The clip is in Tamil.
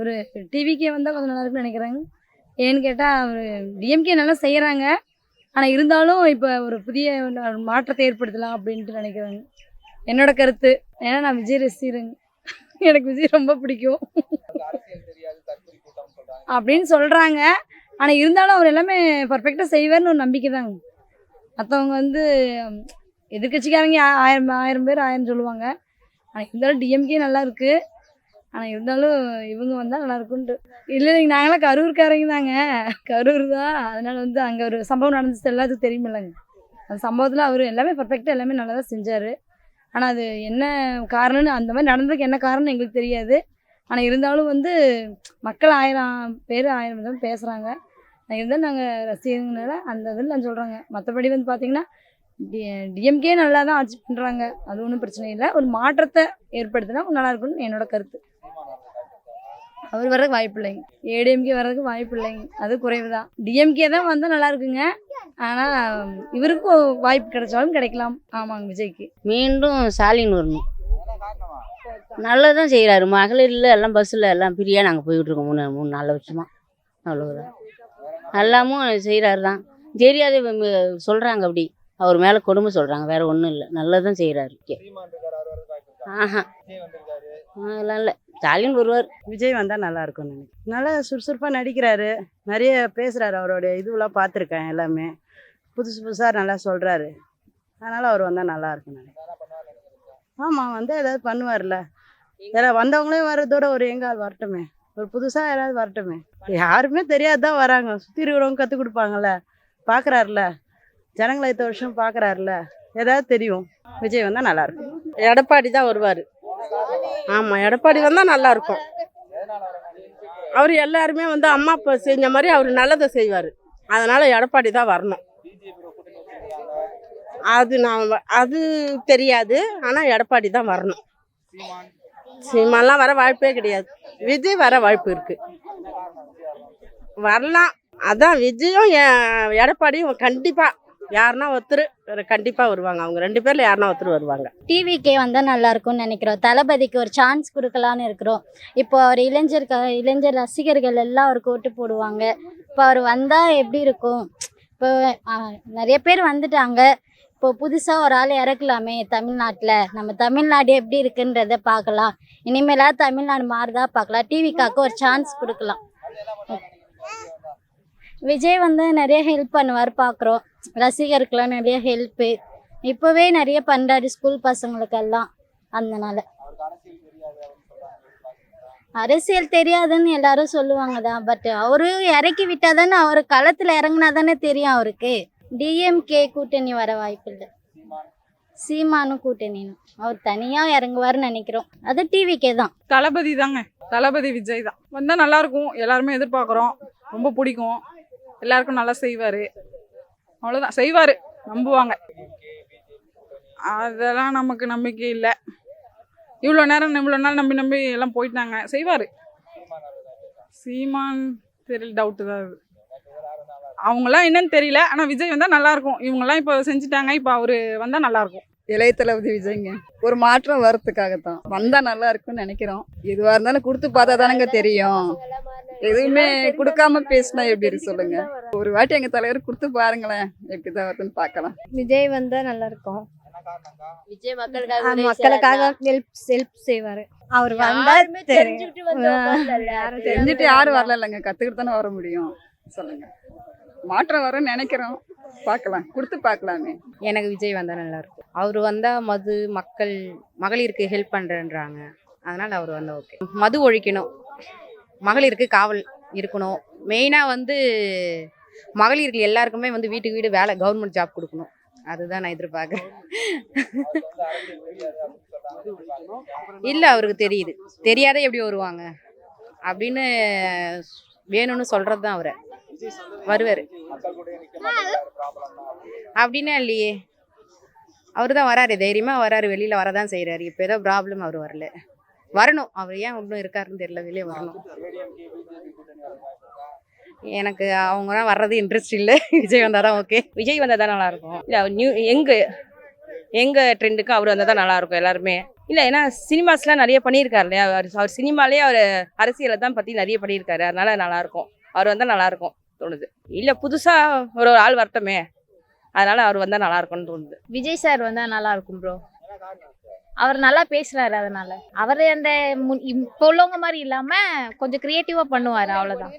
ஒரு டிவிக்கே வந்தால் கொஞ்சம் நல்லா இருக்குன்னு நினைக்கிறாங்க. ஏன்னு கேட்டால் அவர் டிஎம்கே நல்லா செய்கிறாங்க ஆனால் இருந்தாலும் இப்போ ஒரு புதிய மாற்றத்தை ஏற்படுத்தலாம் அப்படின்ட்டு நினைக்கிறேங்க. என்னோட கருத்து. ஏன்னா நான் விஜய் ரசிகருங்க. எனக்கு விஜய் ரொம்ப பிடிக்கும். அப்படின்னு சொல்கிறாங்க ஆனால் இருந்தாலும் அவர் எல்லாமே பர்ஃபெக்டாக செய்வார்னு ஒரு நம்பிக்கை தாங்க. மற்றவங்க வந்து எதிர்கட்சிக்காரங்க ஆயிரம் ஆயிரம் பேர் ஆயிரம் சொல்லுவாங்க. ஆனால் இருந்தாலும் டிஎம்கே நல்லா இருக்குது ஆனால் இருந்தாலும் இவங்க வந்தால் நல்லாயிருக்குன்ட்டு இல்லை இல்லைங்க நாங்களாம் கரூர்காரங்க தாங்க. கரூர் தான். அதனால் வந்து அங்கே ஒரு சம்பவம் நடந்துச்சு எல்லாத்துக்கும் தெரியுமில்லங்க. அந்த சம்பவத்தில் அவர் எல்லாமே பர்ஃபெக்டாக எல்லாமே நல்லா தான் செஞ்சார். ஆனால் அது என்ன காரணம்னு அந்த மாதிரி நடந்ததுக்கு என்ன காரணம்னு எங்களுக்கு தெரியாது. ஆனால் இருந்தாலும் வந்து மக்கள் ஆயிரம் பேர் ஆயிரம் தான் பேசுகிறாங்க இருந்தாலும் நாங்கள் ரசிகங்கனால அந்த இதில் நான் சொல்கிறேங்க மற்றபடி வந்து பார்த்திங்கன்னா டிஎம்கே நல்லா தான் ஆட்சி பண்ணுறாங்க அது ஒன்றும் பிரச்சனை இல்லை. ஒரு மாற்றத்தை ஏற்படுத்தினா நல்லா இருக்கும்னு என்னோட கருத்து. அவர் வர்றதுக்கு வாய்ப்பு இல்லைங்க. ஏடிஎம்கே வர்றதுக்கு வாய்ப்பு இல்லைங்க. அது குறைவு தான் டிஎம்கே தான் வந்தால் நல்லா இருக்குங்க. ஆனால் இவருக்கும் வாய்ப்பு கிடைச்சாலும் கிடைக்கலாம். ஆமாங்க விஜய்க்கு. மீண்டும் ஸ்டாலின் வரணும். நல்லதான் செய்கிறாரு மகளிரில் எல்லாம் பஸ்ஸில் எல்லாம் ஃப்ரீயாக நாங்கள் போய்கிட்டு இருக்கோம். மூணு மூணு நாலு வருஷமா. அவ்வளோதான் எல்லாமும் செய்கிறாரு தான் தெரியாது சொல்கிறாங்க அப்படி. அவர் மேலே கொடுமை சொல்கிறாங்க வேறு ஒன்றும் இல்லை. நல்லதான் செய்கிறாரு ஆஹா. விஜய் அதெல்லாம் இல்லை. ஸ்டாலின் வருவார். விஜய் வந்தால் நல்லா இருக்கும்னு நினைக்கிறேன். நல்லா சுறுசுறுப்பாக நடிக்கிறாரு. நிறைய பேசுகிறாரு அவரோட இதுவெல்லாம் பார்த்துருக்கேன் எல்லாமே. புதுசு புதுசாக நல்லா சொல்கிறாரு அதனால் அவர் வந்தால் நல்லா இருக்கும்னு நினைக்கிறேன். ஆமாம் வந்தால் ஏதாவது பண்ணுவார்ல. யாராவது வந்தவங்களே வர்றதோட ஒரு எங்கால் வரட்டுமே. ஒரு புதுசாக யாராவது வரட்டுமே. யாருமே தெரியாது தான் வராங்க. சுற்றி இருக்கிறவங்க கற்றுக் கொடுப்பாங்கல்ல. பார்க்குறாருல ஜனங்களை இத்தனை வருஷம் பார்க்குறாருல ஏதாவது தெரியும். விஜய் வந்தால் நல்லாயிருக்கும் எடப்பாடி தான் வருவார். ஆமாம் எடப்பாடி வந்தால் நல்லாயிருக்கும் அவர் எல்லாருமே வந்து அம்மா அப்பா செஞ்ச மாதிரி அவர் நல்லதை செய்வார். அதனால் எடப்பாடி தான் வரணும். அது நான் அது தெரியாது. ஆனால் எடப்பாடி தான் வரணும். சீமான் சினிமாலாம் வர வாய்ப்பே கிடையாது. விஜய் வர வாய்ப்பு இருக்குது வரலாம். அதான் விஜயும் எடப்பாடியும் கண்டிப்பாக யாருன்னா ஒருத்தர் கண்டிப்பாக வருவாங்க. அவங்க ரெண்டு பேரில் யாருன்னா ஒருத்தர் வருவாங்க. டிவிக்கே வந்தால் நல்லா இருக்கும்னு நினைக்கிறோம். தளபதிக்கு ஒரு சான்ஸ் கொடுக்கலான்னு இருக்கிறோம். இப்போ அவர் இளைஞர் இளைஞர் ரசிகர்கள் எல்லாம் அவருக்கு ஓட்டு போடுவாங்க. இப்போ அவர் வந்தால் எப்படி இருக்கும்? இப்போ நிறைய பேர் வந்துட்டாங்க. இப்போ புதுசாக ஒரு ஆள் இறக்கலாமே தமிழ்நாட்டில். நம்ம தமிழ்நாடு எப்படி இருக்குன்றத பார்க்கலாம். இனிமேலா தமிழ்நாடு மாறுதா பார்க்கலாம். டிவிக்காக்கு ஒரு சான்ஸ் கொடுக்கலாம். விஜய் வந்து நிறைய ஹெல்ப் பண்ணுவார் பார்க்குறோம். ரசிகருக்கெலாம் நிறைய ஹெல்ப்பு இப்போவே நிறைய பண்ணுறாரு ஸ்கூல் பசங்களுக்கெல்லாம் அதனால. அரசியல் அரசியல் தெரியாதுன்னு எல்லாரும் சொல்லுவாங்க தான் பட் அவரு இறக்கி விட்டா தானே அவர் களத்தில் இறங்குனா தானே தெரியும் அவருக்கு. டிஎம்கே கூட்டணி வர வாய்ப்பு இல்லை. சீமானும் கூட்டணி அவர் தனியாக இறங்குவார்னு நினைக்கிறோம். அது டிவிக்கே தான். தளபதி தாங்க. தளபதி விஜய் தான். வந்தால் நல்லா இருக்கும். எல்லாருமே எதிர்பார்க்குறோம். ரொம்ப பிடிக்கும். எல்லாருக்கும் நல்லா செய்வார். அவ்வளோதான் செய்வார். நம்புவாங்க. அதெல்லாம் நமக்கு நம்பிக்கை இல்லை. இவ்வளோ நேரம் இவ்வளோ நாள் நம்பி நம்பி எல்லாம் போயிட்டாங்க. செய்வார். சீமான் தெரியல டவுட்டு தான் அது. அவங்களாம் என்னன்னு தெரியல. ஆனால் விஜய் வந்தால் நல்லாயிருக்கும் இவங்கெல்லாம் இப்போ செஞ்சுட்டாங்க. இப்போ அவர் வந்தால் நல்லாயிருக்கும் இளைய தளபதி விஜய்ங்க. ஒரு மாற்றம் வரத்துக்காகத்தான் வந்தால் நல்லா இருக்கும்னு நினைக்கிறோம். எதுவாக இருந்தாலும் கொடுத்து பார்த்தா தானங்க தெரியும். எதுவுமே கொடுக்காம பேசினா எப்படி இருக்கு சொல்லுங்க? ஒரு வாட்டி எங்க தலைவர் கொடுத்து பாருங்களேன் எப்படிதான் வருதுன்னு பார்க்கலாம். விஜய் வந்தா நல்லா இருக்கும். விஜய் ஆ, மக்களுக்காக ஹெல்ப் ஹெல்ப் செய்வாரு. அவர் வந்தா தெரிஞ்சுட்டு யாரும் வரல இல்லைங்க? கத்துக்கிட்டு தானே வர முடியும். சொல்லுங்க. மாற்றம் வரும்னு நினைக்கிறோம். பார்க்கலாம். கொடுத்து பார்க்கலாமே. எனக்கு விஜய் வந்தால் நல்லா இருக்கும். அவர் வந்தால் மது மக்கள் மகளிருக்கு ஹெல்ப் பண்ணுறேன்றாங்க அதனால் அவர் வந்தால் ஓகே மது ஒழிக்கணும். மகளிருக்கு காவல் இருக்கணும். மெயினாக வந்து மகளிர்கள் எல்லாருக்குமே வந்து வீட்டுக்கு வீடு வேலை கவர்மெண்ட் ஜாப் கொடுக்கணும். அதுதான் நான் எதிர்பார்க்குறேன். இல்லை அவருக்கு தெரியுது. தெரியாத எப்படி வருவாங்க? அப்படின்னு வேணும்னு சொல்கிறது தான் அவரை. வருவார். அப்படின்னா இல்லையே. அவர் தான் வராரு. தைரியமாக வராரு. வெளியில் வரதான் செய்கிறாரு இப்போ ஏதோ ப்ராப்ளம் அவர் வரல. வரணும். அவர் ஏன் இன்னும் இருக்காருன்னு தெரியல வெளியே வரணும். எனக்கு அவங்கலாம் வர்றது இன்ட்ரெஸ்ட் இல்லை. விஜய் வந்தால் தான் ஓகே விஜய் வந்தால் தான் நல்லா இருக்கும். இல்லை நியூ எங்கு எங்கள் ட்ரெண்டுக்கு அவர் வந்தால் தான் நல்லாயிருக்கும் எல்லாருமே. இல்லை ஏன்னா சினிமாஸ்லாம் நிறைய பண்ணியிருக்காரு இல்லையா? அவர் அவர் சினிமாலே அவர் அரசியலை தான் பற்றி நிறைய பண்ணியிருக்காரு. அதனால நல்லாயிருக்கும் அவர் வந்தால் நல்லாயிருக்கும் தோணுது. இல்லை புதுசாக ஒரு ஒரு ஆள் வரட்டுமே. அதனால அவர் வந்தால் நல்லாயிருக்கும்னு தோணுது. விஜய் சார் வந்தால் நல்லா இருக்கும் ப்ரோ அவர் நல்லா பேசுறாரு அதனால. அவர் அந்த முன்- இப்போ உள்ளவங்க மாதிரி இல்லாம கொஞ்சம் கிரியேட்டிவா பண்ணுவாரு அவ்வளவுதான்.